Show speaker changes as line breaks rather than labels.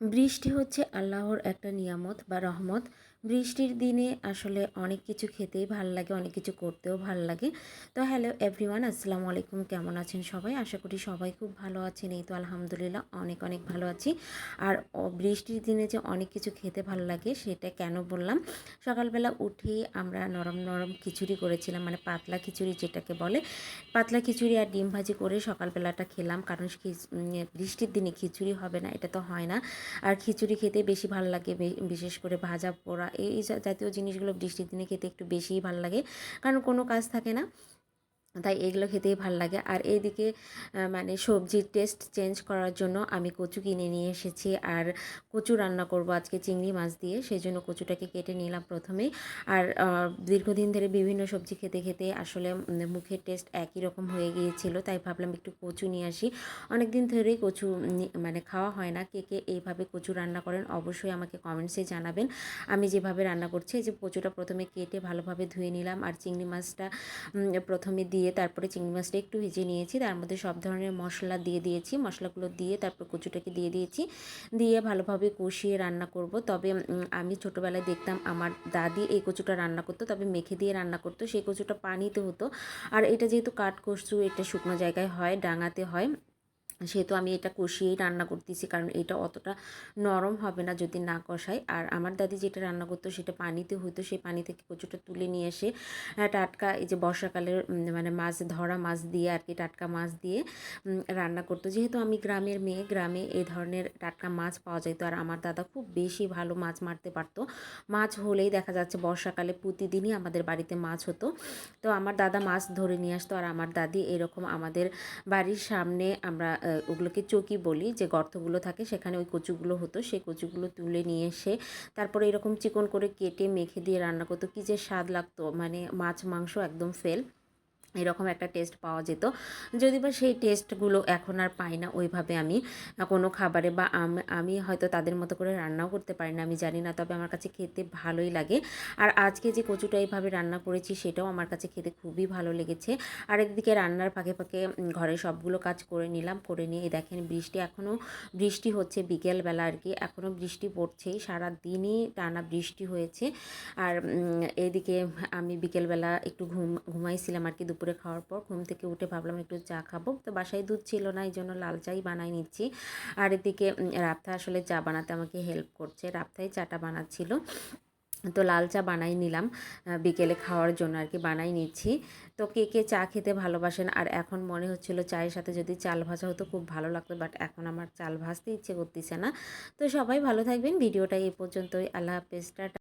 বৃষ্টি হচ্ছে আল্লাহর একটা নিয়ামত বা রহমত। বৃষ্টির দিনে আসলে অনেক কিছু খেতেই ভালো লাগে, অনেক কিছু করতেও ভালো লাগে। তো হ্যালো এভরিওয়ান আসসালামু আলাইকুম, কেমন আছেন সবাই? আশা করি সবাই খুব ভালো আছেন। এই তো আলহামদুলিল্লাহ অনেক অনেক ভালো আছি। আর বৃষ্টির দিনে যে অনেক কিছু খেতে ভালো লাগে সেটা কেন বললাম? সকালবেলা উঠেই আমরা নরম নরম খিচুড়ি করেছিলাম মানে পাতলা খিচুড়ি যেটাকে বলে। পাতলা খিচুড়ি আর ডিম ভাজি করে সকালবেলাটা খেলাম, কারণ বৃষ্টির দিনে খিচুড়ি হবে না, এটা তো হয় না। আর খিচুড়ি খেতে বেশি ভালো লাগে বিশেষ করে ভাজা পোড়া। এই জাতীয় জিনিসগুলো বৃষ্টির দিনে খেতে একটু বেশিই ভালো লাগে। কারণ কোনো কাজ থাকে না। তাই এগুলো খেতেই ভালো লাগে। আর এইদিকে মানে সবজির টেস্ট চেঞ্জ করার জন্য আমি কচু কিনে নিয়ে এসেছি। আর কচু রান্না করব আজকে চিংড়ি মাছ দিয়ে সেই জন্য কচুটাকে কেটে নিলাম প্রথমে। আর দীর্ঘদিন ধরে বিভিন্ন সবজি খেতে খেতে আসলে মুখের টেস্ট একই রকম হয়ে গিয়েছিল, তাই ভাবলাম একটু কচু নিয়ে আসি। অনেক দিন ধরেই কচু মানে খাওয়া হয় না। কে কে এইভাবে কচু রান্না করেন অবশ্যই আমাকে কমেন্টসে জানাবেন। আমি যেভাবে রান্না করছি যে কচুটা প্রথমে কেটে ভালোভাবে ধুয়ে নিলাম। আর চিংড়ি মাছটা প্রথমে দিয়ে তারপরে চিংড়ি মাছটা একটু ভেজে নিয়েছি। তার মধ্যে সব ধরনের মশলা দিয়ে দিয়েছি। মশলাগুলো দিয়ে তারপর কচুটাকে দিয়ে দিয়েছি। দিয়ে ভালোভাবে কষিয়ে রান্না করব। তবে আমি ছোটোবেলায় দেখতাম আমার দাদি এই কচুটা রান্না করতো, তবে মেখে দিয়ে রান্না করতো। সেই কচুটা পানিতে হতো। আর এটা যেহেতু কাঠ কচু এটা শুকনো জায়গায় হয়, ডাঙাতে হয়। সেহেতু আমি এটা কষিয়েই রান্না করতেছি, কারণ এটা অতটা নরম হবে না যদি না কষাই। আর আমার দাদি যেটা রান্না করতো সেটা পানিতে হতো সেই পানি থেকে কচুটা তুলে নিয়ে এসে টাটকা এই যে বর্ষাকালের মানে মাছ, ধরা মাছ দিয়ে আর কি, টাটকা মাছ দিয়ে রান্না করতো। যেহেতু আমি গ্রামের মেয়ে, গ্রামে এই ধরনের টাটকা মাছ পাওয়া যেত আর আমার দাদা খুব বেশি ভালো মাছ মারতে পারতো। মাছ হলেই দেখা যাচ্ছে বর্ষাকালে প্রতিদিনই আমাদের বাড়িতে মাছ হতো। তো আমার দাদা মাছ ধরে নিয়ে আসতো, আর আমার দাদি এরকম আমাদের বাড়ির সামনে আমরা ওগুলোকে চকি বলি, যে গর্তগুলো থাকে সেখানে ওই কচুগুলো হতো, সেই কচুগুলো তুলে নিয়ে এসে তারপরে এরকম চিকন করে কেটে মেখে দিয়ে রান্না করতো। কী যে স্বাদ লাগতো মানে মাছ মাংস একদম ফেল। এরকম একটা টেস্ট পাওয়া যেত। যদি বা সেই টেস্টগুলো এখন আর পাই না ওইভাবে আমি কোনো খাবারে বা আম- হয়তো তাদের মতো করে রান্নাও করতে পারি না আমি জানি না। তবে আমার কাছে খেতে ভালোই লাগে। আর আজকে যে কচুটা এইভাবে রান্না করেছি সেটাও আমার কাছে খেতে খুবই ভালো লেগেছে। আর একদিকে রান্নার ফাঁকে ফাঁকে ঘরের সবগুলো কাজ করে নিলাম করে নিয়ে দেখেন বৃষ্টি এখনও বৃষ্টি হচ্ছে বিকেলবেলা আর কি। এখনও বৃষ্টি পড়ছেই সারা দিনই টানা বৃষ্টি হয়েছে। আর উম, এইদিকে আমি বিকেলবেলা একটু ঘুম ঘুমাইছিলাম আর কি দুপুরে খাওয়ার পর ঘুম থেকে উঠে ভাবলাম একটু চা খাব। তো বাসায় দুধ ছিল না, এই জন্য লাল চাই বানাই নিচ্ছি। আর এদিকে রাফতা আসলে চা বানাতে আমাকে হেল্প করছে। রাফতাই চাটা বানাচ্ছিল। তো লাল চা বানাই নিলাম। বিকেলে খাওয়ার জন্য আর কি বানাই নিচ্ছি। তো কে কে চা খেতে ভালোবাসেন? আর এখন মনে হচ্ছিল চায়ের সাথে যদি চাল ভাজা হতো খুব ভালো লাগতো বাট এখন আমার চাল ভাজতে ইচ্ছে করতেছে না। তো সবাই ভালো থাকবেন। ভিডিওটা এই পর্যন্তই। আল্লাহ হাফেজ। টাটা।